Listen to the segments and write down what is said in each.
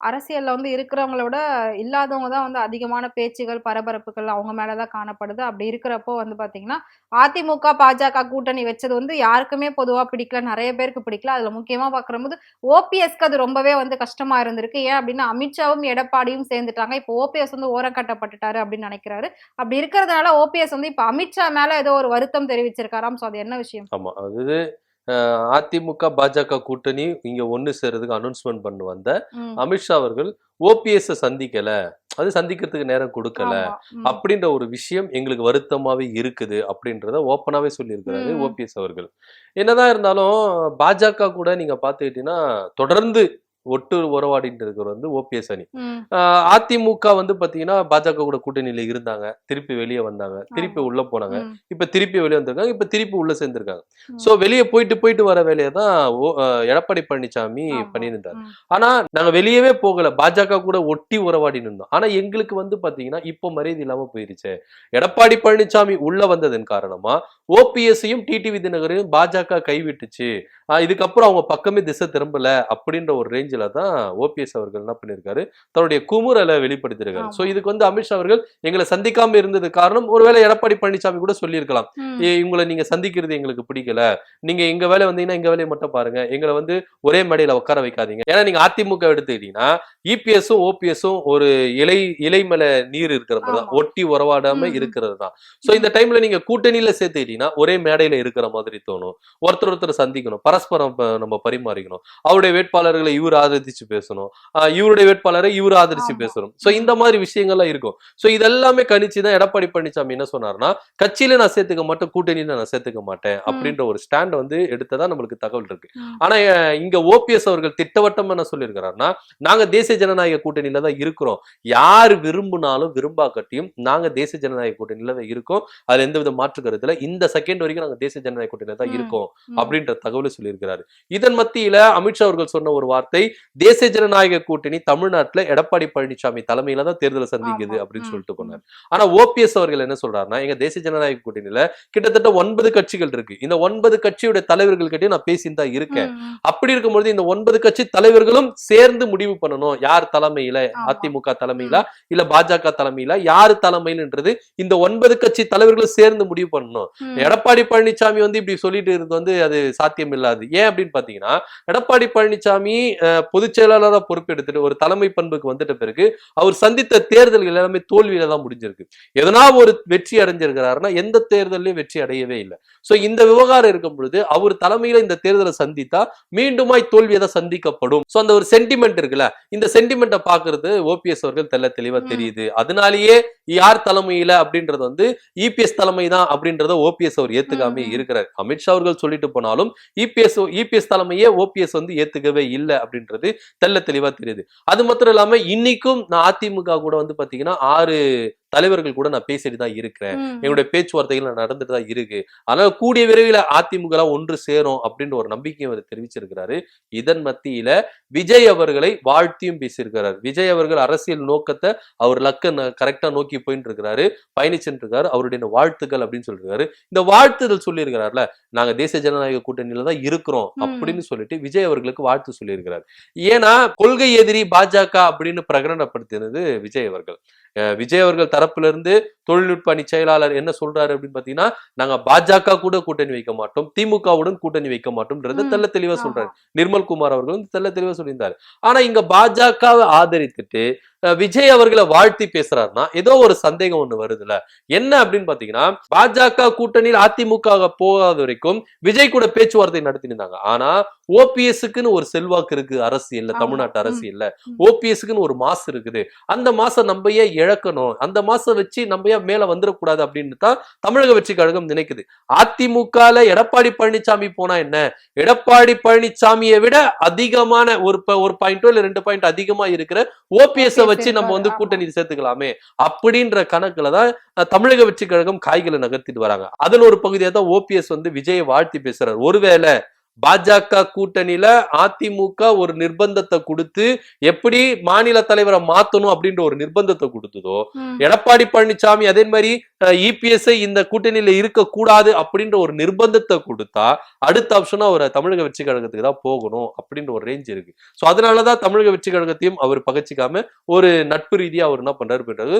அரசியல்ல வந்து இருக்கிறவங்கள விட இல்லாதவங்க தான் வந்து அதிகமான பேச்சுகள் பரபரப்புகள் அவங்க மேலதான் காணப்படுது. அப்படி இருக்கிறப்போ வந்து பாத்தீங்கன்னா அதிமுக பாஜக கூட்டணி வச்சது வந்து யாருக்குமே பொதுவா பிடிக்கல. நிறைய பேருக்கு பிடிக்கல. அதுல முக்கியமா பார்க்குறபோது ஓபிஎஸ்க்கு அது ரொம்பவே வந்து கஷ்டமா இருந்திருக்கு. ஏன் அப்படின்னா அமித்ஷாவும் எடப்பாடியும் சேர்ந்துட்டாங்க. இப்போ ஓபிஎஸ் வந்து ஓரம் கட்டப்பட்டுட்டாரு அப்படின்னு நினைக்கிறாரு. அப்படி இருக்கிறதுனால ஓபிஎஸ் வந்து இப்போ அமித்ஷா மேல ஏதோ ஒரு வருத்தம் தெரிவிச்சிருக்காராம். ஸோ அது என்ன விஷயம்? ஆமாம் அது அதிமுக பாஜக கூட்டணி இங்க ஒண்ணு சேர்றதுக்கு அனௌன்ஸ்மெண்ட் பண்ண வந்த அமித்ஷா அவர்கள் ஓபிஎஸ் சந்திக்கல. அது சந்திக்கிறதுக்கு நேரம் கொடுக்கல. அப்படின்ற ஒரு விஷயம் எங்களுக்கு வருத்தமாவே இருக்குது அப்படின்றத ஓப்பனாவே சொல்லியிருக்கிறாரு. ஓபிஎஸ் அவர்கள். என்னதான் இருந்தாலும் பாஜக கூட நீங்க பாத்துக்கிட்டீங்கன்னா தொடர்ந்து ஒட்டு உறவாடிட்டு இருக்கிறவர் வந்து ஓபிஎஸ் அணி. அதிமுக வந்து பாத்தீங்கன்னா பாஜக கூட கூட்டணியில இருந்தாங்க. திருப்பி வெளியே வந்தாங்க. திருப்பி. உள்ள போனாங்க. இப்ப திருப்பி வெளியே வந்திருக்காங்க. இப்ப திருப்பி உள்ள சேர்ந்திருக்காங்க. சோ வெளியே போயிட்டு போயிட்டு வர வேலையை தான் எடப்பாடி பழனிசாமி பண்ணியிருந்தார். ஆனா நாங்க வெளியவே போகல. பாஜக கூட ஒட்டி உறவாடி இருந்தோம். ஆனா எங்களுக்கு வந்து பாத்தீங்கன்னா இப்போ மரியாதை இல்லாம போயிருச்சு. எடப்பாடி பழனிசாமி உள்ள வந்ததன் காரணமா ஓபிஎஸ்ஸையும் டிடிவி தினகரையும் பாஜக கைவிட்டுச்சு. இதுக்கப்புறம் அவங்க பக்கமே திசை திரும்பல அப்படின்ற ஒரு ரேஞ்சில தான் ஓபிஎஸ் அவர்கள் என்ன பண்ணிருக்காரு? தன்னுடைய குமுறலை வெளிப்படுத்திருக்காரு. ஆமா. சோ இதுக்கு வந்து அமித்ஷா அவர்கள் எங்களை சந்திக்காம இருந்தது காரணம் ஒருவேளை எடப்பாடி பழனிசாமி கூட சொல்லியிருக்கலாம். இவங்களை நீங்க சந்திக்கிறது எங்களுக்கு பிடிக்கல. நீங்க எங்க வேலை வந்தீங்கன்னா எங்க வேலையை மட்டும் பாருங்க. எங்களை வந்து ஒரே மேடையில உட்கார வைக்காதீங்க. ஏன்னா நீங்க அதிமுக எடுத்துக்கிட்டீங்கன்னா இபிஎஸும் ஓபிஎஸும் ஒரு இலை இலை மேல நீர் இருக்கிற மாதிரி தான். ஒட்டி உறவாடாம. இருக்கிறது தான். சோ இந்த டைம்ல நீங்க கூட்டணியில சேர்த்துக்கிட்டீங்கன்னா ஒரே மேடையில இருக்கிற மாதிரி தோணும். ஒருத்தர் ஒருத்தர் சந்திக்கணும். பரஸ்பரம் நம்ம பரிமாறிக்கணும். அவருடைய வேட்பாளர்களை இவர் ஆதரிச்சு பேசணும். இவருடைய வேட்பாளரை இவர் ஆதரிச்சு. பேசணும். சோ இந்த மாதிரி விஷயங்கள்லாம் இருக்கும். சோ இதெல்லாமே கணிச்சு தான் எடப்பாடி பழனிசாமி என்ன சொன்னாருன்னா கட்சியில நான் சேர்த்துக்க மாட்டேன் கூட்டணியில நான் சேர்த்துக்க மாட்டேன் அப்படின்ற ஒரு ஸ்டாண்ட் வந்து எடுத்ததா நம்மளுக்கு தகவல் இருக்கு. ஆனா இங்க ஓபிஎஸ் அவர்கள் திட்டவட்டமா என்ன சொல்லியிருக்கிறாருன்னா நாங்க தேசிய ஜனநாயக கூட்டணியில தான் இருக்கிறோம். யார் விரும்பினாலும் விரும்பாக்கட்டியும் நாங்க தேசிய ஜனநாயக கூட்டணியில தான் இருக்கோம். அதுல எந்த வித மாற்று கருத்துல இந்த செகண்ட் வரைக்கும் நாங்க தேசிய ஜனநாயக கூட்டணியில தான். இருக்கோம். அப்படின்ற தகவலை சொல்லியிருக்கிறாரு. இதன் மத்தியில அமித்ஷா அவர்கள் சொன்ன ஒரு வார்த்தை தேசிய ஜனநாயக கூட்டணி தமிழ்நாட்டுல எடப்பாடி பழனிசாமி தலைமையில தான் தேர்தலை சந்திக்குது. அப்படின்னு சொல்லிட்டு. போனார். ஆனா ஓபிஎஸ் அவர்கள் என்ன சொல்றாருன்னா எங்க தேசிய ஜனநாயக கூட்டணியில கிட்டத்தட்ட ஒன்பது கட்சிகள் இருக்கு. இந்த ஒன்பது கட்சியுடைய தலைவர்கள் கிட்டயும் நான் தான் இருக்கேன். அப்படி இருக்கும்பொழுது இந்த ஒன்பது கட்சி தலைவர்களும் சேர்ந்து முடிவு பண்ணணும். யார் தலைமையில. அதிமுக தலைமையில? இல்ல பாஜக தலைமையில? யாரு தலைமையிலன்றது இந்த ஒன்பது கட்சி தலைவர்களும் சேர்ந்து முடிவு பண்ணணும். எடப்பாடி பழனிசாமி வந்து இப்படி சொல்லிட்டு இருக்கிறது வந்து அது சாத்தியம் இல்லாது ஏன் அப்படின்னு பாத்தீங்கன்னா எடப்பாடி பழனிசாமி பொதுச் செயலாளரா பொறுப்பெடுத்துட்டு ஒரு தலைமை பண்புக்கு வந்துட்ட பிறகு அவர் சந்தித்த தேர்தல்கள் எல்லாமே தோல்வியில தான் முடிஞ்சிருக்கு. எதனா ஒரு வெற்றி அடைஞ்சிருக்கிறாருன்னா எந்த தேர்தலையும் வெற்றி அடையவே இல்லை. சோ இந்த விவகாரம் இருக்கும் பொழுது அவர் தலைமையில இந்த தேர்தலை சந்தித்தா மீண்டுமாய் தோல்வியை தான் சந்திக்கப்படும். சோ அந்த ஒரு சென்டிமெண்ட் இருக்குல்ல இந்த சென்டிமெண்ட்டை பாக்குறது ஓபிஎஸ் அவர்கள் தெல்ல தெளிவா. தெரியுது. அதனாலேயே யார் தலைமையில அப்படின்றது வந்து இபிஎஸ் தலைமை தான் அப்படின்றத ஓபிஎஸ் அவர் ஏத்துக்காம. இருக்கிறார். அமித்ஷா அவர்கள் சொல்லிட்டு போனாலும் இபிஎஸ் இபிஎஸ் தலைமையே ஓபிஎஸ் வந்து ஏத்துக்கவே இல்லை அப்படின்றது தெல்ல தெளிவா தெரியுது. அது மாத்திரம் இல்லாம இன்னைக்கும் நான் அதிமுக கூட வந்து பாத்தீங்கன்னா ஆறு தலைவர்கள் கூட நான் பேசிட்டு தான் இருக்கிறேன். என்னுடைய பேச்சுவார்த்தைகள் நடந்துட்டு தான் இருக்கு. அதனால கூடிய விரைவில் அதிமுக ஒன்று சேரும் அப்படின்ற ஒரு நம்பிக்கையை அவர் தெரிவிச்சிருக்கிறாரு. இதன் மத்தியில விஜய் அவர்களை வாழ்த்தியும் பேசியிருக்கிறார். விஜய் அவர்கள் அரசியல் நோக்கத்தை அவர் லக்க கரெக்டா நோக்கி போயிட்டு இருக்கிறாரு பயணிச்சுட்டு இருக்காரு அவருடைய வாழ்த்துக்கள் அப்படின்னு சொல்லிருக்காரு இந்த வாழ்த்துதல் சொல்லியிருக்கிறார்ல நாங்க தேசிய ஜனநாயக கூட்டணியில தான் இருக்கிறோம். அப்படின்னு சொல்லிட்டு விஜய் அவர்களுக்கு வாழ்த்து சொல்லியிருக்கிறார். ஏன்னா கொள்கை எதிரி பாஜக அப்படின்னு பிரகடனப்படுத்தினது விஜய் அவர்கள். விஜய் அவர்கள் தரப்புல இருந்து தொழில்நுட்ப அணி செயலாளர் என்ன சொல்றாரு அப்படின்னு பாத்தீங்கன்னா நாங்க பாஜக கூட கூட்டணி வைக்க மாட்டோம் திமுகவுடன் கூட்டணி வைக்க மாட்டோம்ன்றத. தெல்ல தெளிவா. சொல்றாரு நிர்மல் குமார் அவர்கள் தெல்ல தெளிவா சொல்லியிருந்தாரு ஆனா இங்க பாஜகவை ஆதரித்துட்டு விஜய் அவர்களை வாழ்த்தி பேசுறாருன்னா ஏதோ ஒரு சந்தேகம் ஒண்ணு வருதுல என்ன அப்படின்னு பாத்தீங்கன்னா பாஜக கூட்டணியில் அதிமுக போகாத வரைக்கும் விஜய் கூட பேச்சுவார்த்தை நடத்திருந்தாங்க ஆனா ஓபிஎஸ்க்குன்னு ஒரு செல்வாக்கு இருக்கு அரசியல்ல. தமிழ்நாட்டு. அரசியல்ல. ஓபிஎஸ்க்குன்னு ஒரு மாசு இருக்குது அந்த மாசம் நம்ம ஏன் இழக்கணும் அந்த மாசம் வச்சு நம்ம ஏன் மேல வந்துடக்கூடாது அப்படின்னு தான் தமிழக வெற்றி கழகம் நினைக்குது அதிமுகல எடப்பாடி பழனிசாமி போனா என்ன எடப்பாடி பழனிசாமியை விட அதிகமான ஒரு ஒரு பாயிண்டோ இல்ல ரெண்டு பாயிண்ட் அதிகமா இருக்கிற ஓபிஎஸ் வச்சு நம்ம வந்து கூட்டணி சேர்த்துக்கலாமே அப்படின்ற கணக்குல தான் தமிழக வெற்றி கழகம் காய்களை நகர்த்திட்டு வராங்க. அதுல ஒரு பகுதியா தான் ஓபிஎஸ் வந்து விஜயை வாழ்த்தி பேசுறாரு. ஒருவேளை பாஜக கூட்டணியில அதிமுக ஒரு நிர்பந்தத்தை கொடுத்து எப்படி மாநில தலைவரை மாத்தணும் அப்படின்ற ஒரு நிர்பந்தத்தை கொடுத்ததோ. எடப்பாடி பழனிசாமி அதே மாதிரி இபிஎஸ் இந்த கூட்டணியில இருக்க கூடாது அப்படின்ற ஒரு நிர்பந்தத்தை கொடுத்தா அடுத்த ஆப்ஷனா அவர் தமிழக வெற்றி கழகத்துக்கு தான் போகணும் அப்படின்ற ஒரு ரேஞ்ச் இருக்கு சோ அதனாலதான் தமிழக வெற்றி கழகத்தையும் அவர் பகச்சிக்காம ஒரு நட்பு ரீதியா அவர் என்ன பண்றாரு பண்றாரு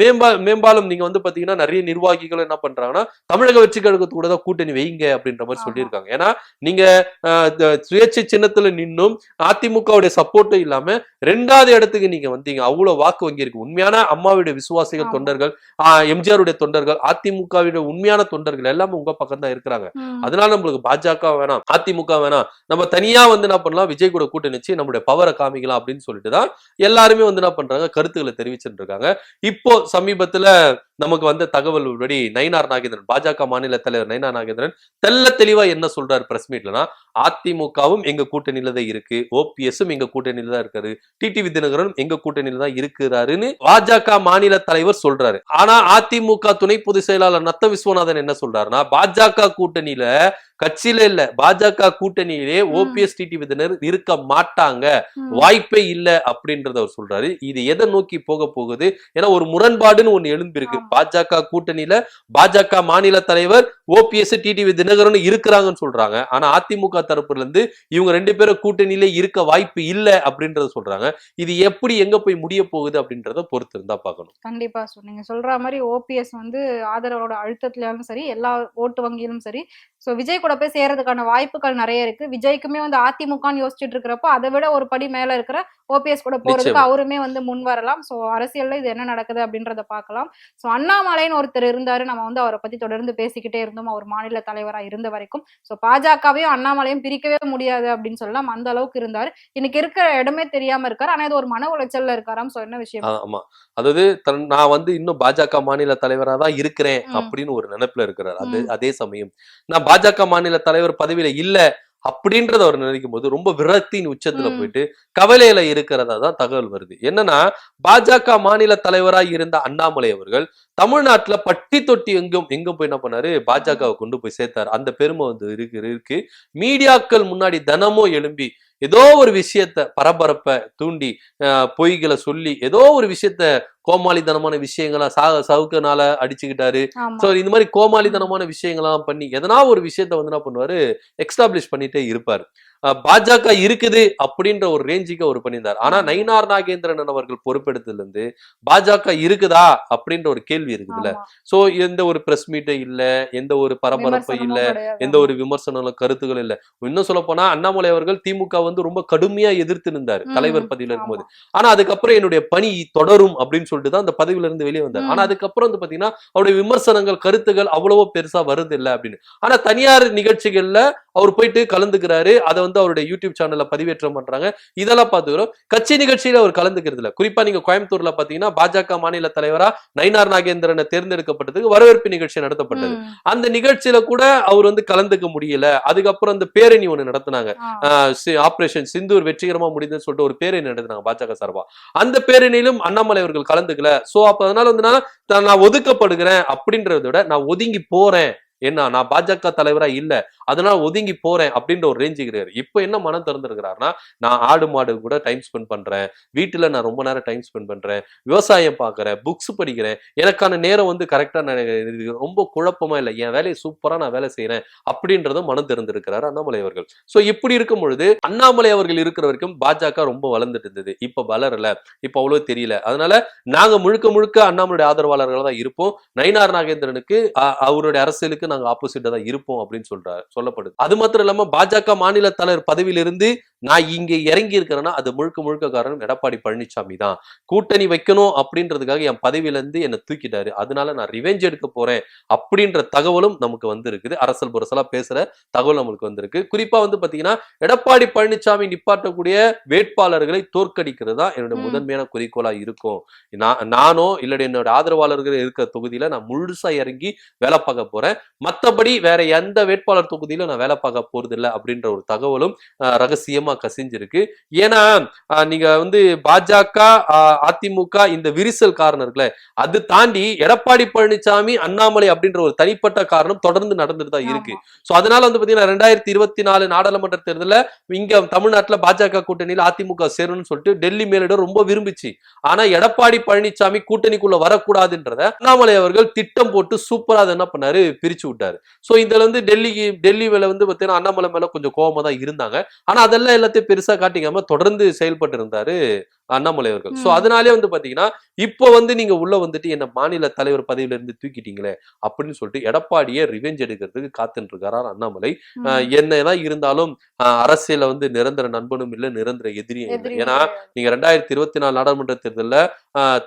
மேம்பா மேம்பாலம் நீங்க வந்து பாத்தீங்கன்னா நிறைய நிர்வாகிகள் என்ன பண்றாங்கன்னா தமிழக வெற்றி கழகத்து கூட தான் கூட்டணி வைங்க அப்படின்ற மாதிரி. சொல்லியிருக்காங்க ஏன்னா நீங்க த- சுயேட்சை சின்னத்துல நின்னும் அதிமுகவுடைய சப்போர்ட்டும் இல்லாம ரெண்டாவது இடத்துக்கு நீங்க வந்தீங்க. அவ்வளவு வாக்கு வங்கி இருக்கு. உண்மையான அம்மாவுடைய விசுவாசிகள். தொண்டர்கள் எம்ஜிஆருடைய தொண்டர்கள் அதிமுகவுடைய உண்மையான தொண்டர்கள் எல்லாமே உங்க பக்கம் தான் இருக்கிறாங்க. அதனால நம்மளுக்கு பாஜக வேணாம் அதிமுக வேணாம். நம்ம தனியா வந்து என்ன பண்ணலாம்? விஜய் கூட கூட்டணி வச்சு நம்மளுடைய பவரை காமிக்கலாம் அப்படின்னு சொல்லிட்டு தான் எல்லாருமே வந்து என்ன பண்றாங்க? கருத்துக்களை தெரிவிச்சுட்டு இருக்காங்க. இப்போ சமீபத்துல நமக்கு வந்த தகவல் படி நயினார் நாகேந்திரன் பாஜக மாநில தலைவர் நயினார் நாகேந்திரன் தெல்ல தெளிவா என்ன சொல்றாரு பிரஸ் மீட்லனா அதிமுகவும் எங்க கூட்டணியில தான் இருக்கு ஓபிஎஸும் எங்க கூட்டணியில தான் இருக்காரு டிடிவி தினகரனும் எங்க கூட்டணியில தான் இருக்கிறாருன்னு பாஜக மாநில தலைவர் சொல்றாரு. ஆனா அதிமுக துணை பொதுச் செயலாளர் நத்த விஸ்வநாதன் என்ன சொல்றாருன்னா பாஜக கூட்டணியில கட்சியில இல்ல. பாஜக கூட்டணியிலே ஓபிஎஸ் டிடிவி தினர் இருக்க மாட்டாங்க. வாய்ப்பே இல்ல அப்படின்றத அவர் சொல்றாரு. இது எதை நோக்கி போக போகுது? ஏன்னா ஒரு முரண்பாடுன்னு ஒண்ணு எழும்பிருக்கு. பாஜக கூட்டணியில பாஜக மாநில தலைவர் ஓபிஎஸ் டிடிவி தினகரன் இருக்கிறாங்கன்னு சொல்றாங்க. ஆனா அதிமுக தரப்புல இருந்து இவங்க ரெண்டு பேரும் கூட்டணியிலே இருக்க வாய்ப்பு இல்ல அப்படின்றத சொல்றாங்க. இது எப்படி எங்க போய் முடிய போகுது அப்படின்றத பொறுத்து இருந்தா பார்க்கணும். கண்டிப்பா நீங்க சொல்ற மாதிரி ஓபிஎஸ் வந்து ஆதரவோட அழுத்தத்திலும் சரி எல்லா ஓட்டு வங்கியிலும் சரி. சோ விஜய் கூட போய் சேர்றதுக்கான வாய்ப்புகள் நிறைய இருக்கு. விஜய்க்குமே வந்து அதிமுகன்னு யோசிச்சுட்டு இருக்கிறப்போ அதை விட ஒரு படி மேல இருக்கிற ஓபிஎஸ் கூட போறதுக்கு. அவருமே வந்து முன் வரலாம். சோ அரசியல்ல இது என்ன நடக்குது அப்படின்றத பார்க்கலாம். சோ அண்ணாமலைன்னு ஒருத்தர் இருந்தாரு. நம்ம வந்து அவரை பத்தி தொடர்ந்து பேசிக்கிட்டே இருந்தோம். அவர் மாநில தலைவரா இருந்த வரைக்கும். சோ பாஜகவையும் அண்ணாமலையும் பிரிக்கவே முடியாது அப்படின்னு சொல்லலாம். அந்த அளவுக்கு இருந்தாரு. இன்னைக்கு இருக்கிற இடமே தெரியாம இருக்காரு. ஆனா இது ஒரு மன உளைச்சல்ல இருக்காராம். சோ என்ன விஷயம்? ஆமா. அதாவது தன் நான் வந்து இன்னும் பாஜக மாநில தலைவரா தான் இருக்கிறேன். அப்படின்னு ஒரு நினைப்புல இருக்கிறார். அதே சமயம். நான் பாஜக மாநில தலைவர் பதவியில இல்ல அப்படின்றத அவர் நினைக்கும் போது ரொம்ப விரக்தியின் உச்சத்துல. போயிட்டு கவலையில இருக்கிறதா தான் தகவல் வருது. என்னன்னா பாஜக மாநில தலைவரா இருந்த அண்ணாமலை அவர்கள் தமிழ்நாட்டுல பட்டி தொட்டி எங்கும் எங்கும் போய் என்ன பண்ணாரு? பாஜகவை கொண்டு போய் சேர்த்தாரு. அந்த பெருமை வந்து இருக்கு இருக்கு. மீடியாக்கள் முன்னாடி தினமும் எழும்பி ஏதோ ஒரு விஷயத்த பரபரப்பை தூண்டி பொய்களை சொல்லி ஏதோ ஒரு விஷயத்த கோமாளித்தனமான விஷயங்களா சா சவுக்கனால அடிச்சுக்கிட்டாரு. சோ இந்த மாதிரி கோமாளித்தனமான விஷயங்கள்லாம் பண்ணி எதனா ஒரு விஷயத்த வந்து என்ன பண்ணுவாரு? எக்ஸ்டாப்ளிஷ் பண்ணிட்டே இருப்பாரு. பாஜக இருக்குது அப்படின்ற ஒரு ரேஞ்சுக்கு அவர் பண்ணியிருந்தார் ஆனா நயினார் நாகேந்திரன் அவர்கள் பொறுப்பெடுத்ததுல இருந்து பாஜக இருக்குதா அப்படின்ற ஒரு கேள்வி இருக்குதுல்ல. சோ எந்த ஒரு பிரஸ் மீட்டே இல்ல எந்த ஒரு பரபரப்பு இல்ல. எந்த ஒரு விமர்சனம் கருத்துக்கள் இல்ல இன்னும் சொல்ல போனா அண்ணாமலை அவர்கள் திமுக வந்து ரொம்ப கடுமையா எதிர்த்து ம், தலைவர் பதவியில இருக்கும்போது. ஆனா அதுக்கப்புறம் என்னுடைய பணி தொடரும் அப்படின்னு சொல்லிட்டு தான் அந்த பதவியில இருந்து வெளியே வந்தார். ஆனா அதுக்கப்புறம் வந்து பாத்தீங்கன்னா அவருடைய விமர்சனங்கள் கருத்துகள் அவ்வளவோ பெருசா வருது இல்ல அப்படின்னு ஆனா தனியார் நிகழ்ச்சிகள்ல அவர் போயிட்டு கலந்துக்கிறாரு. அதை வந்து அவருடைய யூடியூப் சேனல்ல பதிவேற்றம் பண்றாங்க. இதெல்லாம் பார்த்துக்கிறோம் கட்சி நிகழ்ச்சியில அவர் கலந்துக்கிறது இல்ல குறிப்பா நீங்க கோயம்புத்தூர்ல பாத்தீங்கன்னா பாஜக மாநில தலைவரா நயினார் நாகேந்திரனை தேர்ந்தெடுக்கப்பட்டதுக்கு வரவேற்பு நிகழ்ச்சி நடத்தப்பட்டது. அந்த நிகழ்ச்சியில கூட அவர் வந்து கலந்துக்க முடியல. அதுக்கப்புறம் அந்த பேரணி ஒண்ணு நடத்துனாங்க. ஆபரேஷன் சிந்தூர் வெற்றிகரமா முடிந்ததுன்னு சொல்லிட்டு ஒரு பேரணி நடத்தினாங்க பாஜக சார்பா. அந்த பேரணியிலும் அண்ணாமலை அவர்கள் கலந்துக்கல. சோ அப்ப அதனால வந்து நான் ஒதுக்கப்படுகிறேன் அப்படின்றத விட நான் ஒதுங்கி போறேன். என்ன நான் பாஜக தலைவரா இல்ல. அதனால ஒதுங்கி போறேன் அப்படின்ற ஒரு ரேஞ்சுக்கிறாரு இப்போ என்ன மனம் திறந்துருக்கிறாருன்னா நான் ஆடு மாடு கூட டைம் ஸ்பெண்ட் பண்றேன். வீட்டுல நான் ரொம்ப நேரம் டைம் ஸ்பெண்ட் பண்றேன். விவசாயம் பாக்குறேன். புக்ஸ் படிக்கிறேன். எனக்கான நேரம் வந்து கரெக்டா நான் இது ரொம்ப குழப்பமா இல்லை. என் வேலையை சூப்பரா நான் வேலை செய்யறேன் அப்படின்றத மனம் திறந்திருக்கிறாரு அண்ணாமலை அவர்கள். சோ இப்படி இருக்கும் பொழுது அண்ணாமலை அவர்கள் இருக்கிற வரைக்கும் பாஜக ரொம்ப வளர்ந்துட்டு இருந்தது. இப்ப வளரல. இப்ப அவ்வளவு தெரியல. அதனால நாங்க முழுக்க முழுக்க அண்ணாமலையுடைய ஆதரவாளர்களாக தான் இருப்போம். நயினார் நாகேந்திரனுக்கு அவருடைய அரசியலுக்கு நாங்கள் ஆப்போசிட்டா தான் இருப்போம் அப்படின்னு சொல்றாரு சொல்லப்படுது. அது மாத்திரம் இல்லாமல் பாஜக மாநில தலைவர் பதவியிலிருந்து நான் இங்க இறங்கி இருக்கிறேன்னா அது முழுக்க முழுக்க காரணம் எடப்பாடி பழனிசாமி தான். கூட்டணி வைக்கணும் அப்படின்றதுக்காக என் பதவியில இருந்து என்னை தூக்கிட்டாரு. அதனால நான் ரிவெஞ்ச் எடுக்க போறேன் அப்படின்ற தகவலும் நமக்கு வந்து இருக்குது அரசல் புரசலா பேசுற தகவல் நம்மளுக்கு வந்திருக்கு. குறிப்பா வந்து பாத்தீங்கன்னா எடப்பாடி பழனிசாமி நிப்பாட்டக்கூடிய வேட்பாளர்களை தோற்கடிக்கிறது தான் என்னோட. முதன்மையான குறிக்கோளா இருக்கும். நான் நானோ இல்ல என்னோட ஆதரவாளர்கள் இருக்கிற தொகுதியில நான் முழுசா இறங்கி வேலை பார்க்க போறேன். மத்தபடி வேற எந்த வேட்பாளர் தொகுதியிலும் நான் வேலை பார்க்க போறது இல்லை அப்படின்ற ஒரு தகவலும் ரகசியமா அதிகமா கசிஞ்சிருக்கு. ஏன்னா நீங்க வந்து பாஜக அதிமுக இந்த விரிசல் காரணம் இருக்குல்ல அது தாண்டி எடப்பாடி பழனிசாமி அண்ணாமலை அப்படின்ற ஒரு தனிப்பட்ட காரணம் தொடர்ந்து நடந்துட்டு தான் இருக்கு. சோ அதனால வந்து பாத்தீங்கன்னா ரெண்டாயிரத்தி இருபத்தி நாலு நாடாளுமன்ற தேர்தல்ல இங்க தமிழ்நாட்டுல பாஜக கூட்டணியில அதிமுக சேரும்னு சொல்லிட்டு டெல்லி மேலிடம் ரொம்ப விரும்பிச்சு. ஆனா எடப்பாடி பழனிசாமி கூட்டணிக்குள்ள வரக்கூடாதுன்றத அண்ணாமலை அவர்கள் திட்டம் போட்டு சூப்பரா அதை என்ன பண்ணாரு? பிரிச்சு விட்டாரு. சோ இதுல வந்து டெல்லிக்கு டெல்லி மேல வந்து பாத்தீங்கன்னா அண்ணாமலை மேல கொஞ்சம் கோவமா தான் இருந்தாங்க. ஆனா அதெல்லாம் எல்லாத்தையும் பெருசா காட்டிக்காம தொடர்ந்து செயல்பட்டு இருந்தாரு அண்ணாமலை அவர்கள் சோ ம். அதனாலே வந்து பாத்தீங்கன்னா இப்போ வந்து நீங்க உள்ள வந்துட்டு என்ன மாநில தலைவர் பதவியில இருந்து தூக்கிட்டீங்களே அப்படின்னு சொல்லிட்டு எடப்பாடியை ரிவெஞ்ச் எடுக்கிறதுக்கு காத்துட்டு இருக்காராம் அண்ணாமலை என்னதான் இருந்தாலும் அரசியல வந்து நிரந்தர நண்பனும் இல்ல நிரந்தர எதிரியும் இல்லை ஏன்னா. நீங்க ரெண்டாயிரத்தி இருபத்தி நாலு நாடாளுமன்ற தேர்தல்ல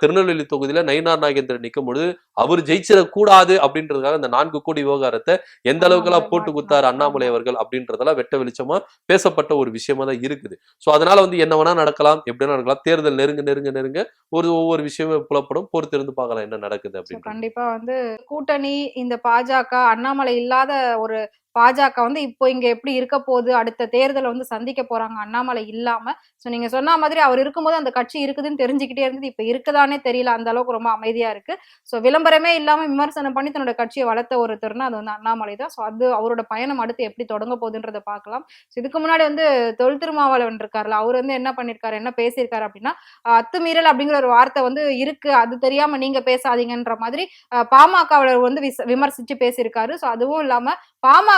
திருநெல்வேலி தொகுதியில நயினார் நாகேந்திரன் நிற்கும் பொழுது அவர் ஜெயிச்சிடக் கூடாது அப்படின்றதுக்காக இந்த நான்கு கோடி விவகாரத்தை எந்த அளவுக்கு எல்லாம் போட்டு. குத்தாரு அண்ணாமலை. அவர்கள் அப்படின்றதெல்லாம் வெட்ட வெளிச்சமா பேசப்பட்ட ஒரு விஷயமா தான் இருக்குது சோ அதனால வந்து என்ன வேணா நடக்கலாம் எப்படி வேணா நடக்கலாம் தேர்தல் நெருங்க நெருங்க நெருங்க ஒரு ஒவ்வொரு விஷயமே புலப்படும். பொறுத்திருந்து பார்க்கலாம் என்ன நடக்குது அப்படின்னு கண்டிப்பா வந்து கூட்டணி இந்த பாஜக அண்ணாமலை இல்லாத ஒரு பாஜக வந்து இப்போ இங்க எப்படி இருக்க போகுது? அடுத்த தேர்தலை வந்து சந்திக்க போறாங்க. அண்ணாமலை இல்லாம. சோ நீங்க சொன்ன மாதிரி அவர் இருக்கும்போது அந்த கட்சி இருக்குதுன்னு தெரிஞ்சுக்கிட்டே இருந்தது. இப்ப இருக்குதானே தெரியல. அந்த அளவுக்கு ரொம்ப அமைதியா இருக்கு. சோ விளம்பரமே இல்லாம விமர்சனம் பண்ணி தன்னோட கட்சியை வளர்த்த ஒருத்தர்னா அது வந்து அண்ணாமலை தான். சோ அது அவரோட பயணம் அடுத்து எப்படி தொடங்க போகுதுன்றத பார்க்கலாம். ஸோ இதுக்கு முன்னாடி வந்து தொல் திருமாவளவன் இருக்காருல அவர் வந்து என்ன பண்ணிருக்காரு என்ன பேசியிருக்காரு அப்படின்னா அத்துமீறல் அப்படிங்கிற ஒரு வார்த்தை வந்து இருக்கு. அது தெரியாம நீங்க பேசாதீங்கன்ற மாதிரி பாமகவில் வந்து விமர்சிச்சு பேசியிருக்காரு. சோ அதுவும் இல்லாம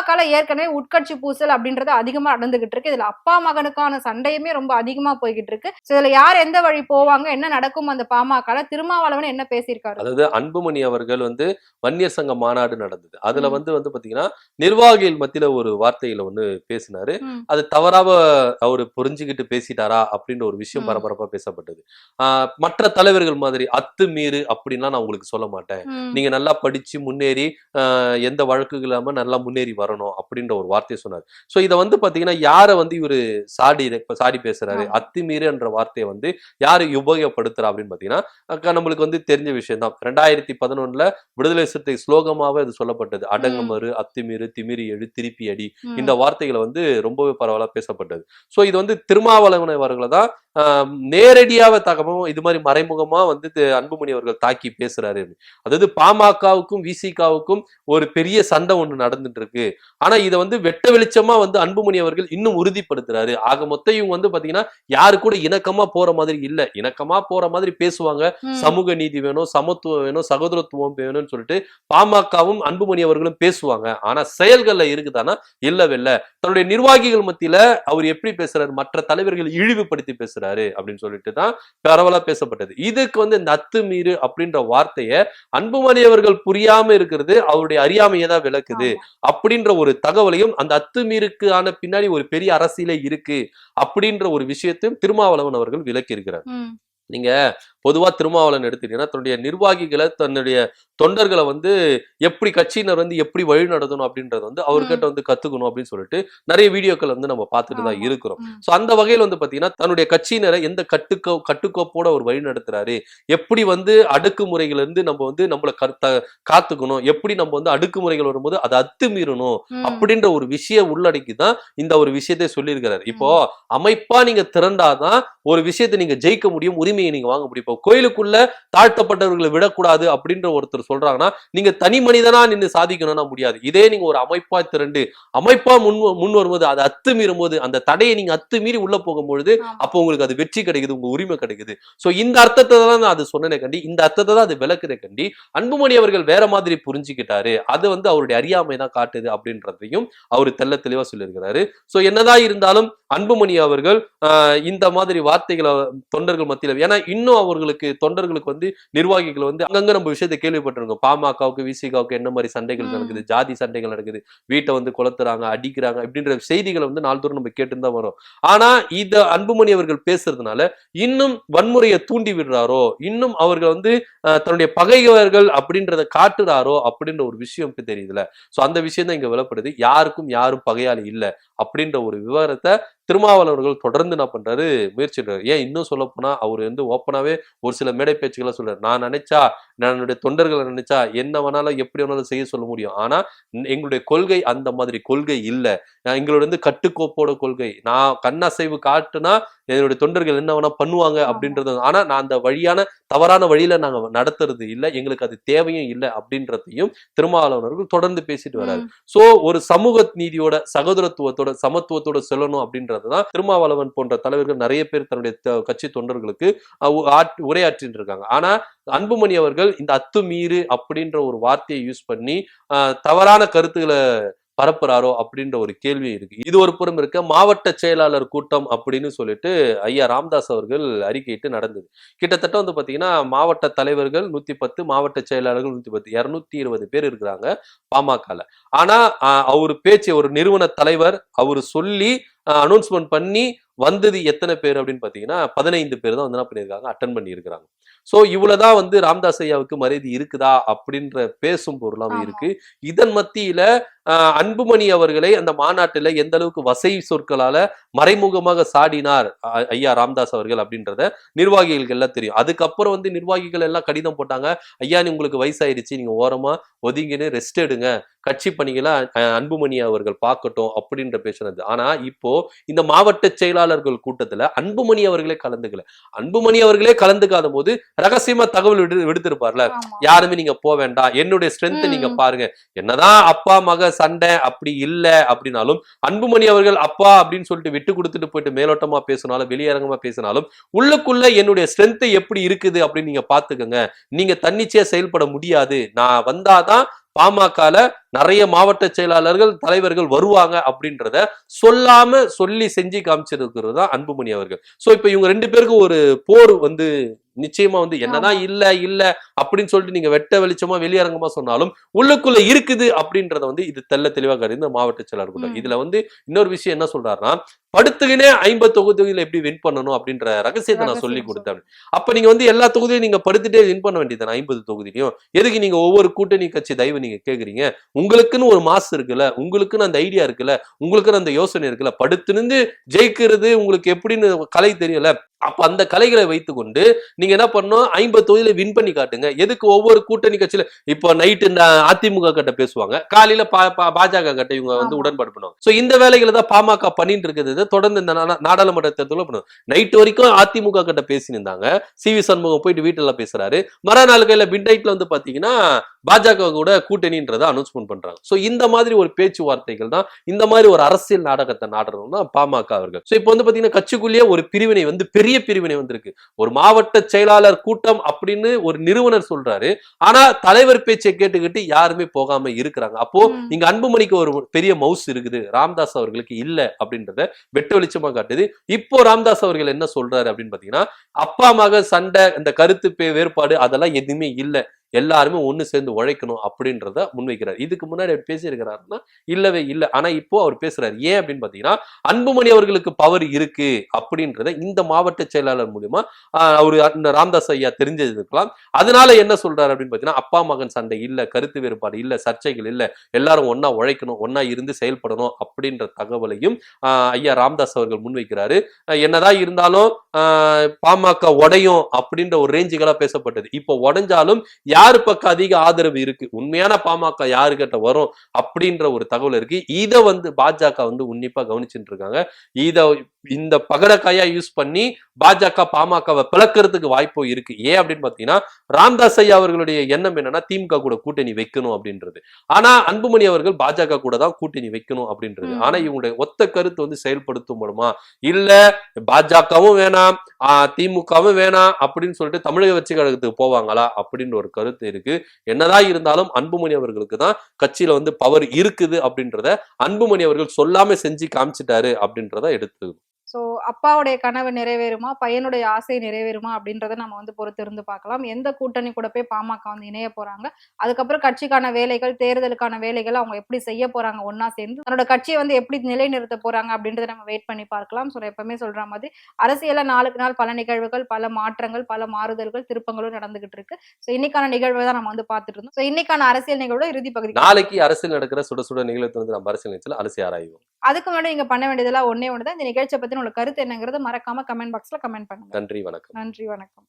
பாமகல ஏற்கனவே உட்கட்சி பூசல் அப்படின்றது அதிகமா நடந்துகிட்டு இருக்கு. இதுல அப்பா மகனுக்கான சண்டையுமே ரொம்ப அதிகமா போய்கிட்டு இருக்கு. இதுல யார் எந்த வழி போவாங்க என்ன நடக்கும் அந்த பாமகல திருமாவளவன் என்ன பேசியிருக்காரு? அதாவது அன்புமணி அவர்கள் வந்து வன்னியர் சங்க மாநாடு நடந்தது. அதுல. வந்து வந்து பாத்தீங்கன்னா நிர்வாகிகள் மத்தியில ஒரு வார்த்தையில ஒண்ணு பேசினாரு. அது தவறாக அவரு புரிஞ்சுக்கிட்டு பேசிட்டாரா அப்படின்ற ஒரு விஷயம். பரபரப்பா பேசப்பட்டது. மற்ற தலைவர்கள் மாதிரி அத்துமீறு அப்படின்லாம் நான் உங்களுக்கு சொல்ல மாட்டேன். நீங்க நல்லா படிச்சு முன்னேறி எந்த வழக்கு இல்லாம நல்லா முன்னேறி வரணும். அப்படின்ற ஒரு வார்த்தையை சொன்னார். சோ இதை வந்து பாத்தீங்கன்னா யார வந்து இவரு சாடி இப்ப சாடி பேசுறாரு. அத்துமீறுன்ற வார்த்தையை வந்து யாரு உபயோகப்படுத்துறா அப்படின்னு பாத்தீங்கன்னா அக்கா, நம்மளுக்கு வந்து தெரிஞ்ச விஷயம் தான். ரெண்டாயிரத்தி பதினொன்னுல விடுதலை சிறுத்தை ஸ்லோகமாவே அது சொல்லப்பட்டது. அடங்கமறு அத்துமீறு திமிரி எடு திருப்பி அடி. இந்த வார்த்தைகளை வந்து ரொம்பவே பரவலா பேசப்பட்டது. சோ இது வந்து திருமாவளவன் அவர்களை தான் நேரடியாக தகவலும் இது மாதிரி மறைமுகமா வந்து அன்புமணி அவர்கள் தாக்கி பேசுறாரு அதாவது பாமகவுக்கும் விசிகாவுக்கும் ஒரு பெரிய சண்டை ஒண்ணு நடந்துட்டு இருக்கு ஆனா இதை வந்து வெட்ட வெளிச்சமா வந்து அன்புமணி அவர்கள் இன்னும் உறுதிப்படுத்துறாரு. ஆக மொத்தம் இவங்க வந்து பாத்தீங்கன்னா யாரு கூட இணக்கமா போற மாதிரி இல்ல. இணக்கமா போற மாதிரி பேசுவாங்க. சமூக நீதி வேணும் சமத்துவம் வேணும் சகோதரத்துவம் வேணும்னு சொல்லிட்டு பாமகவும் அன்புமணி அவர்களும் பேசுவாங்க. ஆனா செயல்கள்ல இருக்குதானா இல்லவே இல்ல. தன்னுடைய நிர்வாகிகள் மத்தியில அவர் எப்படி பேசுறாரு? மற்ற தலைவர்கள் இழிவுபடுத்தி பேசுறாரு. அப்படின்னு சொல்லிட்டு தான் பரவலா பேசப்பட்டது. இதுக்கு வந்து இந்த அத்துமீறு அப்படின்ற வார்த்தைய அன்புமணி அவர்கள் புரியாம இருக்கிறது அவருடைய அறியாமையை தான் விளக்குது. அப்படின்ற ஒரு தகவலையும் அந்த அத்துமீறுக்கான பின்னாடி ஒரு பெரிய அரசியலே இருக்கு அப்படின்ற ஒரு விஷயத்தையும் திருமாவளவன் அவர்கள் விளக்கி இருக்கிறார் நீங்க பொதுவா திருமாவளவன் எடுத்துட்டீங்கன்னா தன்னுடைய நிர்வாகிகளை தன்னுடைய தொண்டர்களை வந்து எப்படி கட்சியினர் வந்து எப்படி வழி நடத்தணும் அப்படின்றத வந்து அவர்கிட்ட வந்து கத்துக்கணும் அப்படின்னு சொல்லிட்டு நிறைய வீடியோக்கள் வந்து நம்ம பார்த்துட்டு தான். இருக்கிறோம். சோ அந்த வகையில் வந்து பாத்தீங்கன்னா தன்னுடைய கட்சியினரை எந்த கட்டுக்கோ கட்டுக்கோப்போட அவர் வழி நடத்துறாரு? எப்படி வந்து அடக்குமுறைகள் இருந்து நம்ம வந்து நம்மள காத்துக்கணும்? எப்படி நம்ம வந்து அடக்குமுறைகள் வரும்போது அதை அத்துமீறணும். அப்படின்ற ஒரு விஷயம் உள்ளடக்கி தான் இந்த ஒரு விஷயத்தை சொல்லியிருக்கிறாரு. இப்போ அமைப்பா நீங்க திரண்டாதான் ஒரு விஷயத்தை நீங்க ஜெயிக்க முடியும் உரிமையை நீங்க வாங்க முடியும். இப்போ கோயிலுக்குள்ள தாழ்த்தப்பட்டவர்களை விடக்கூடாது அப்படின்ற ஒருத்தர் சொல்றாங்கன்னா நீங்க தனி மனிதனா நின்று சாதிக்கணும்னா முடியாது. இதே நீங்க ஒரு அமைப்பா திரண்டு அமைப்பா முன் முன் வரும்போது அதை அத்துமீறும் போது அந்த தடையை நீங்க அத்துமீறி உள்ள போகும்பொழுது. அப்போ உங்களுக்கு அது வெற்றி கிடைக்குது உங்க உரிமை கிடைக்குது. சோ இந்த அர்த்தத்தை தான் நான் அது சொன்னேனே கண்டி இந்த அர்த்தத்தை தான் அது விளக்குதே கண்டி அன்புமணி அவர்கள் வேற மாதிரி புரிஞ்சுக்கிட்டாரு. அது வந்து அவருடைய அறியாமை தான் காட்டுது அப்படின்றதையும் அவர் தெள்ள தெளிவா சொல்லியிருக்கிறாரு. சோ என்னதான் இருந்தாலும் அன்புமணி அவர்கள் இந்த மாதிரி வார்த்தைகளை தொண்டர்கள் மத்தியில ஏன்னா இன்னும் அவர்களுக்கு தொண்டர்களுக்கு வந்து நிர்வாகிகள் வந்து அங்கங்க நம்ம விஷயத்தை கேள்விப்பட்டிருக்கோம். பாமகவுக்கு விசிகாவுக்கு என்ன மாதிரி சண்டைகள். நடக்குது ஜாதி சண்டைகள் நடக்குது வீட்டை வந்து கொளுத்துறாங்க அடிக்கிறாங்க இப்படின்ற செய்திகளை வந்து நாள்தோறும் நம்ம கேட்டு தான் வரோம். ஆனா இத அன்புமணி அவர்கள் பேசுறதுனால இன்னும் வன்முறையை தூண்டி விடுறாரோ இன்னும் அவர்கள் வந்து தன்னுடைய பகைவர்கள் அப்படின்றத காட்டுறாரோ அப்படின்ற ஒரு விஷயம் இப்ப தெரியுதுல. சோ அந்த விஷயம் தான் இங்க விளப்படுது. யாருக்கும் யாரும் பகையாளி இல்ல அப்படின்ற ஒரு விவரத்தை திருமாவளவர்கள் தொடர்ந்து என்ன பண்றாரு முயற்சி பண்றாரு. ஏன் இன்னும் சொல்ல போனா அவர் வந்து ஓப்பனாவே ஒரு சில மேடை பேச்சுக்களை சொல்றாரு. நான் நினைச்சா நான் என்னுடைய தொண்டர்களை நினைச்சா என்ன வேணாலும் எப்படி வேணாலும் செய்ய சொல்ல முடியும். ஆனா எங்களுடைய கொள்கை அந்த மாதிரி கொள்கை இல்ல. எங்களோட வந்து கட்டுக்கோப்போட கொள்கை. நான் கண்ணசைவு காட்டுனா என்னுடைய தொண்டர்கள் என்ன வேணா பண்ணுவாங்க. அப்படின்றது. ஆனா நான் அந்த வழியான தவறான வழியில நாங்க நடத்துறது இல்ல. எங்களுக்கு அது தேவையும் இல்லை அப்படின்றதையும் திருமாவளவர்கள் தொடர்ந்து பேசிட்டு வராரு. ம். சோ ஒரு சமூக நீதியோட சகோதரத்துவத்தோட சமத்துவத்தோட செல்லணும் அப்படின்றதுதான் திருமாவளவன் போன்ற தலைவர்கள் நிறைய பேர் தன்னுடைய கட்சி தொண்டர்களுக்கு அஹ், உரையாற்றிட்டு இருக்காங்க ஆனா அன்புமணி அவர்கள் இந்த அத்துமீறு அப்படின்ற ஒரு வார்த்தையை யூஸ் பண்ணி தவறான கருத்துக்களை பரப்புறாரோ அப்படின்ற ஒரு கேள்வி இருக்கு. இது ஒரு புறம் இருக்க மாவட்ட செயலாளர் கூட்டம் அப்படின்னு சொல்லிட்டு ஐயா ராம்தாஸ் அவர்கள் அறிக்கையிட்டு நடந்தது. கிட்டத்தட்ட வந்து பாத்தீங்கன்னா மாவட்ட தலைவர்கள் நூத்தி பத்து மாவட்ட செயலாளர்கள் நூத்தி பத்து இருநூத்தி இருபது பேர் இருக்கிறாங்க பாமகல. ஆனா அவர் பேச்சு ஒரு நிறுவன தலைவர் அவர் சொல்லி அனௌன்ஸ்மெண்ட் பண்ணி வந்தது எத்தனை பேர் அப்படின்னு பாத்தீங்கன்னா பதினைந்து பேர் தான் வந்து என்ன பண்ணியிருக்காங்க? அட்டன் பண்ணி இருக்கிறாங்க சோ இவ்வளவுதான் வந்து ராமதாஸ் ஐயாவுக்கு மரியாதை இருக்குதா? அப்படின்ற பேசும் பொருளாவே ஆமா. இருக்கு. இதன் மத்தியில அன்புமணி அவர்களை அந்த மாநாட்டுல எந்த அளவுக்கு வசை சொற்களால மறைமுகமாக சாடினார் ஐயா ராமதாஸ் அவர்கள் அப்படின்றத நிர்வாகிகளுக்கு எல்லாம் தெரியும். அதுக்கப்புறம் வந்து நிர்வாகிகள் எல்லாம் கடிதம் போட்டாங்க. ஐயா நீ உங்களுக்கு வயசாயிருச்சு. நீங்க ஓரமா ஒதுங்கின்னு ரெஸ்ட் எடுங்க. கட்சி பணிகளை அன்புமணி அவர்கள் பார்க்கட்டும் அப்படின்ற பேசுனது ஆனா இப்போ இந்த மாவட்ட செயலாளர்கள் கூட்டத்துல அன்புமணி அவர்களே கலந்துக்கல. அன்புமணி அவர்களே கலந்துக்காத போது ரகசியமா தகவல் விடு விடுத்திருப்பார்ல. யாருமே நீங்க போக வேண்டாம் என்னுடைய ஸ்ட்ரென்த். நீங்க பாருங்க. என்னதான் அப்பா மக சண்டை அப்படி இல்ல அப்படின்னாலும் அன்புமணி அவர்கள் அப்பா அப்படின்னு சொல்லிட்டு விட்டு கொடுத்துட்டு போயிட்டு மேலோட்டமா பேசினாலும் வெளியரங்கமா பேசினாலும் உள்ளுக்குள்ள என்னுடைய ஸ்ட்ரென்த் எப்படி இருக்குது அப்படின்னு நீங்க பாத்துக்கோங்க நீங்க தன்னிச்சையா செயல்பட முடியாது. நான் வந்தாதான் பாமகல நிறைய மாவட்ட செயலாளர்கள் தலைவர்கள் வருவாங்க அப்படின்றத சொல்லாம சொல்லி செஞ்சு காமிச்சிருக்கிறது தான் அன்புமணி அவர்கள். சோ இப்ப இவங்க ரெண்டு பேருக்கும் ஒரு போர் வந்து நிச்சயமா வந்து என்னதான் இல்ல இல்ல அப்படின்னு சொல்லிட்டு நீங்க வெட்ட வெளிச்சமா வெளியரங்கமா சொன்னாலும் உள்ளுக்குள்ள இருக்குது அப்படின்றத வந்து இது தெள்ள தெளிவா கருது இந்த மாவட்ட செயலாளர் கூட்டம். இதுல வந்து இன்னொரு விஷயம் என்ன சொல்றாருன்னா படுத்துக்கினே ஐம்பது தொகுதிகளை எப்படி வின் பண்ணணும் அப்படின்ற ரகசியத்தை நான் சொல்லி கொடுத்தேன். அப்ப நீங்க வந்து எல்லா தொகுதியும் நீங்க படுத்துட்டே வின் பண்ண வேண்டியது ஐம்பது தொகுதியிலையும். எதுக்கு நீங்க ஒவ்வொரு கூட்டணி கட்சி தயவு நீங்க கேக்குறீங்க? உங்களுக்குன்னு ஒரு மாசு இருக்குல்ல உங்களுக்குன்னு அந்த ஐடியா இருக்குல்ல உங்களுக்குன்னு அந்த யோசனை இருக்குல்ல படுத்துருந்து ஜெயிக்கிறது உங்களுக்கு எப்படின்னு கலை தெரியல. அப்ப அந்த கலைகளை வைத்துக்கொண்டு நீங்க என்ன பண்ணணும்? ஐம்பது தொகுதியில வின் பண்ணி காட்டுங்க. எதுக்கு ஒவ்வொரு கூட்டணி கட்சியில இப்போ நைட்டு இந்த அதிமுக கிட்ட பேசுவாங்க. காலையில பாஜக கிட்ட இவங்க வந்து. உடன்பாடு பண்ணுவாங்க. சோ இந்த வேலைகளை தான் பாமக பண்ணிட்டு இருக்குது. தொடர்ந்து இந்த நாடாளுமன்ற தேர்தலில் பண்ணுவோம் நைட் வரைக்கும் அதிமுக கிட்ட பேசினிருந்தாங்க சி வி சண்முகம் போயிட்டு வீட்டுல பேசுறாரு. மறுநாள் கையில மிட் நைட்ல வந்து பாத்தீங்கன்னா பாஜக கூட கூட்டணின்றதை அனௌன்ஸ்மெண்ட் பண்றாங்க. சோ இந்த மாதிரி ஒரு பேச்சுவார்த்தைகள் தான் இந்த மாதிரி ஒரு அரசியல் நாடகத்தை நாடுறவங்க தான் பாமக அவர்கள். சோ இப்போ வந்து பாத்தீங்கன்னா கட்சிக்குள்ளேயே ஒரு பிரிவினை வந்து பெரிய பிரிவினை வந்திருக்கு. ஒரு மாவட்ட செயலாளர் கூட்டம் அப்படின்னு ஒரு நிறுவனர் சொல்றாரு. ஆனா தலைவர் பேச்சை கேட்டுக்கிட்டு யாருமே போகாம இருக்கிறாங்க. அப்போ. இங்க அன்புமணிக்கு ஒரு பெரிய மவுஸ் இருக்குது. ராம்தாஸ் அவர்களுக்கு இல்ல அப்படின்றத வெட்ட வெளிச்சமா காட்டுது. இப்போ ராம்தாஸ் அவர்கள் என்ன சொல்றாரு அப்படின்னு பாத்தீங்கன்னா அப்பா மக சண்டை இந்த கருத்து பே- வேறுபாடு அதெல்லாம் எதுவுமே இல்ல. எல்லாருமே ஒண்ணு சேர்ந்து உழைக்கணும் அப்படின்றத முன்வைக்கிறார். இதுக்கு முன்னாடி அவர் பேசியிருக்கிறாருன்னா இல்லவே இல்லை. ஆனா இப்போ அவர் பேசுறாரு. ஏன் அப்படின்னு பாத்தீங்கன்னா அன்புமணி அவர்களுக்கு பவர் இருக்கு அப்படின்றத இந்த மாவட்ட செயலாளர் மூலியமா அவர் அவரு ராம்தாஸ் ஐயா தெரிஞ்சிருக்கலாம். அதனால என்ன சொல்றாரு அப்படின்னு பாத்தீங்கன்னா அப்பா மகன் சண்டை இல்ல கருத்து வேறுபாடு இல்ல சர்ச்சைகள் இல்ல எல்லாரும் ஒன்னா உழைக்கணும் ஒன்னா இருந்து செயல்படணும் அப்படின்ற தகவலையும் ஐயா ராம்தாஸ் அவர்கள் முன்வைக்கிறாரு. என்னதான் இருந்தாலும் ஆஹ், பாமக உடையும் அப்படின்ற ஒரு ரேஞ்சுகளா பேசப்பட்டது. இப்போ உடைஞ்சாலும் யாரு பக்கம் அதிக ஆதரவு இருக்கு? உண்மையான பாமக யாருக்கிட்ட வரும்? அப்படின்ற ஒரு தகவல் இருக்கு. இதை வந்து பாஜக வந்து உன்னிப்பா கவனிச்சுட்டு இருக்காங்க. இதை இந்த பகடக்காயா யூஸ் பண்ணி பாஜக பாமகவை பிளக்கிறதுக்கு வாய்ப்பு இருக்கு. ஏன் அப்படின்னு பாத்தீங்கன்னா ராம்தாஸ் ஐயா அவர்களுடைய எண்ணம் என்னன்னா திமுக கூட கூட்டணி வைக்கணும் அப்படின்றது. ஆனா அன்புமணி அவர்கள் பாஜக கூட தான் கூட்டணி வைக்கணும் அப்படின்றது. ஆனா இவங்களுடைய ஒத்த கருத்து வந்து செயல்படுத்தும் மூலமா இல்ல பாஜகவும் வேணாம் ஆஹ் திமுகவும் வேணாம் அப்படின்னு சொல்லிட்டு தமிழக வெற்றி கழகத்துக்கு போவாங்களா அப்படின்ற ஒரு கருத்து இருக்கு. என்னதான் இருந்தாலும் அன்புமணி அவர்களுக்கு தான் கட்சியில வந்து பவர் இருக்குது அப்படின்றத அன்புமணி அவர்கள் சொல்லாம செஞ்சு காமிச்சிட்டாரு அப்படின்றத எடுத்து ஸோ அப்பாவுடைய கனவு நிறைவேறுமா? பையனுடைய ஆசை நிறைவேறுமா? அப்படின்றத நம்ம வந்து பொறுத்திருந்து பார்க்கலாம். எந்த கூட்டணி கூட போய் பாமக வந்து இணைய போறாங்க? அதுக்கப்புறம் கட்சிக்கான வேலைகள் தேர்தலுக்கான வேலைகள் அவங்க எப்படி செய்ய போறாங்க? ஒன்னா சேர்ந்து தன்னோட கட்சியை வந்து எப்படி நிலைநிறுத்த போறாங்க? அப்படின்றத நம்ம வெயிட் பண்ணி பார்க்கலாம். ஸோ எப்பவுமே சொல்ற மாதிரி அரசியல நாளுக்கு நாள் பல நிகழ்வுகள் பல மாற்றங்கள் பல மாறுதல்கள் திருப்பங்களும் நடந்துகிட்டு இருக்கு. ஸோ இன்னைக்கான நிகழ்வு தான் நம்ம வந்து பார்த்துட்டு இருந்தோம். ஸோ இன்னைக்கான அரசியல் நிகழ்வோட இறுதி பகுதி நாளைக்கு அரசியல் நடக்கிற சுட சுட நிகழ்வு வந்து நம்ம அரசியல் நிகழ்ச்சியில் அலசி ஆராய்வோம். அதுக்கு முன்னாடி நீங்க பண்ண வேண்டியதெல்லாம் ஒண்ணே ஒன்று தான் இந்த நிகழ்ச்சியை பத்தி உங்களுக்கு கருத்து என்னங்கிறது மறக்காம கமெண்ட் பாக்ஸ்ல கமெண்ட் பண்ணுங்க. நன்றி வணக்கம். நன்றி வணக்கம்.